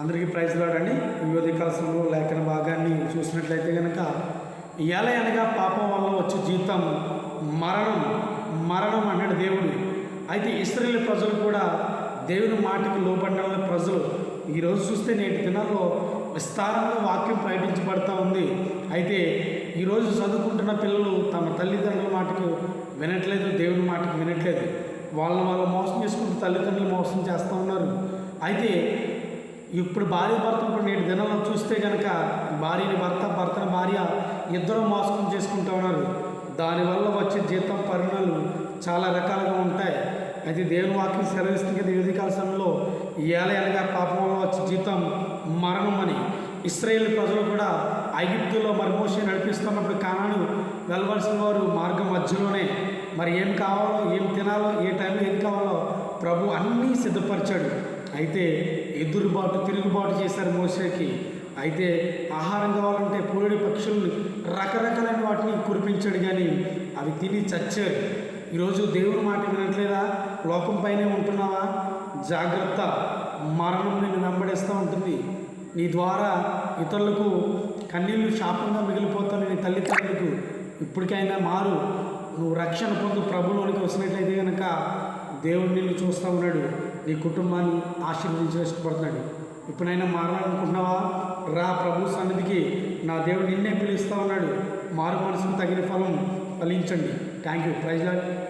అందరికీ ప్రైజ్ లాడండి వివిధ కాలంలో లేఖన భాగాన్ని చూసినట్లయితే కనుక ఎలా అనగా పాపం వల్ల వచ్చే జీతం మరణం మరణం అన్నాడు దేవుడు. అయితే ఇస్రాయేల్ ప్రజలు కూడా దేవుని మాటకి లోపడిన ప్రజలు ఈరోజు చూస్తే నేటి దినాల్లో విస్తారంగా వాక్యం ప్రకటించబడతా ఉంది. అయితే ఈరోజు చదువుకుంటున్న పిల్లలు తమ తల్లిదండ్రుల మాటకు వినట్లేదు దేవుని మాటకు వినట్లేదు. వాళ్ళని వాళ్ళు మోసం చేసుకుంటూ తల్లిదండ్రులు మోసం చేస్తూ ఉన్నారు. అయితే ఇప్పుడు భార్య భర్తలు నేటి దినాల్లో చూస్తే కనుక భార్యని భర్త భర్తని భార్య ఇద్దరు మోసం చేసుకుంటూ ఉన్నారు. దానివల్ల వచ్చే జీతం పరిణాలు చాలా రకాలుగా ఉంటాయి. అయితే దేవుని వాక్యం సెలవిస్తుంది కదా యువతి కాల సమయంలో. ఏల ఏళ్ళగా పాపం వల్ల వచ్చే జీతం మరణం అని. ఇస్రాయేల్ ప్రజలు కూడా ఐగిప్తులో మరి మోసే నడిపిస్తున్నప్పుడు కానాను వెళ్ళవలసిన వారు మార్గం మధ్యలోనే. మరి ఏం కావాలో ఏం తినాలో ఏ టైంలో ఏం కావాలో ప్రభు అన్నీ సిద్ధపరిచాడు. అయితే ఎదురుబాటు తిరుగుబాటు చేశారు మోసేకి అయితే ఆహారం కావాలంటే పూడి పక్షుల్ని రకరకాలైన వాటిని కురిపించాడు కానీ అవి తిని చచ్చారు. ఈరోజు దేవుని మాట వినట్లేదా? లోకం పైనే ఉంటున్నావా? జాగ్రత్త మరణం నిన్ను వెంబడిస్తూ ఉంటుంది. నీ ద్వారా ఇతరులకు కన్నీళ్ళు శాపంగా మిగిలిపోతాను నీ తల్లిదండ్రులకు. ఇప్పటికైనా మారు. నువ్వు రక్షణ పొందు ప్రభులోనికి వచ్చినట్లయితే కనుక దేవుడు నిన్ను చూస్తూ ఉన్నాడు. నీ కుటుంబాన్ని ఆశీర్వదించి ఇష్టపడుతున్నాడు. ఇప్పుడైనా మారాలనుకుంటున్నావా? రా ప్రభు సన్నిధికి. నా దేవుడు నిన్నే పిలుస్తా ఉన్నాడు. మారు మనసుకు తగిన ఫలం ఫలించండి. Thank you praise Lord